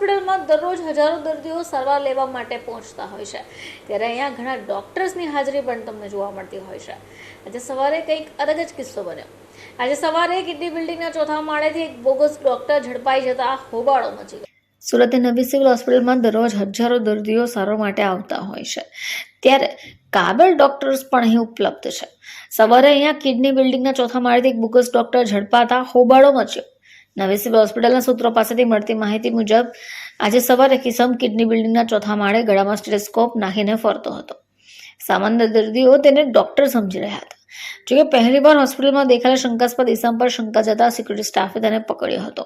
હોસ્પિટલમાં દરરોજ હજારો દર્દીઓ સારવાર લેવા માટે પહોંચતા હોય છે. ત્યારે અહીંયા ઘણા ડૉક્ટર્સની હાજરી પણ તમને જોવા મળતી હોય છે. આજે સવારે કંઈક અલગ જ કિસ્સો બન્યો. આજે સવારે કિડની બિલ્ડિંગના ચોથા માળેથી એક બોગસ ડૉક્ટર ઝડપાઈ જતા હોબાળો મચી ગયો. સુરતની નવી સિવિલ હોસ્પિટલમાં દરરોજ હજારો દર્દીઓ સારવાર માટે આવતા હોય છે. ત્યારે કાબેલ ડોક્ટર્સ પણ અહીં ઉપલબ્ધ છે. સવારે અહીંયા કિડની બિલ્ડિંગના ચોથા માળેથી એક બોગસ ડોક્ટર ઝડપાતા હોબાળો મચ્યો. નવી હોસ્પિટલના સૂત્રો પાસેથી મળતી માહિતી મુજબ, આજે સવારે કિસમ કિડની બિલ્ડિંગના ચોથા માળે ગળામાં સ્ટેથોસ્કોપ નાખીને ફરતો હતો. સામાન્ય દર્દીઓ તેને ડોક્ટર સમજી રહ્યા હતા. જોકે પહેલીવાર હોસ્પિટલમાં દેખાયેલા શંકાસ્પદ ઇસમ પર શંકા જતા સિક્યુરિટી સ્ટાફે તેને પકડ્યો હતો.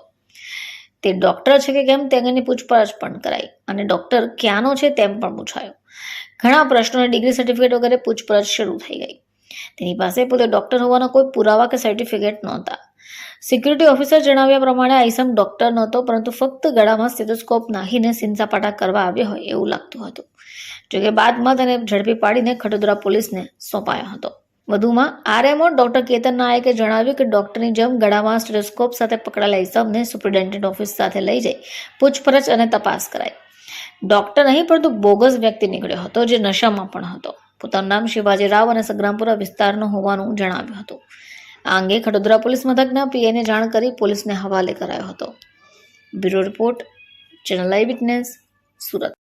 તે ડોક્ટર છે કે કેમ તે અંગેની પૂછપરછ પણ કરાઈ અને ડોક્ટર ક્યાંનો છે તેમ પણ પૂછાયો. ઘણા પ્રશ્નોને ડિગ્રી સર્ટિફિકેટ વગેરે પૂછપરછ શરૂ થઈ ગઈ. તેની પાસે પોતે ડોક્ટર હોવાનો કોઈ પુરાવા કે સર્ટિફિકેટ નહોતા. સિક્યુરિટી ઓફિસર જણાવ્યા પ્રમાણે આ ઈસમ ડોક્ટર નહોતો, પરંતુ ફક્ત ગળામાં સ્ટેથોસ્કોપ નાખીને સિંસાપાટા કરવા આવ્યો હોય એવું લાગતું હતું. જોકે બાદમાં તેને ઝડપી પાડીને ખટોદરા પોલીસને સોંપાયો હતો. વધુમાં, આરએમઓ ડોક્ટર કેતન નાયકે જણાવ્યું કે ડોક્ટરની જેમ ગળામાં સ્ટેથોસ્કોપ સાથે પકડાયેલા ઈસમને સુપ્રિન્ટેન્ડન્ટ ઓફિસ સાથે લઈ જઈ, પૂછપરછ અને તપાસ કરાઈ. ડોક્ટર નહીં, પરંતુ બોગસ વ્યક્તિ નીકળ્યો હતો, જે નશામાં પણ હતો. પોતાનું નામ શિવાજી રાવ અને સંગ્રામપુરા વિસ્તારનો હોવાનું જણાવ્યું હતું. આ અંગે ખડોદરા પોલીસ મથકના પીએને જાણ કરી પોલીસને હવાલે કરાયો હતો. Bureau report, channel live witness Surat.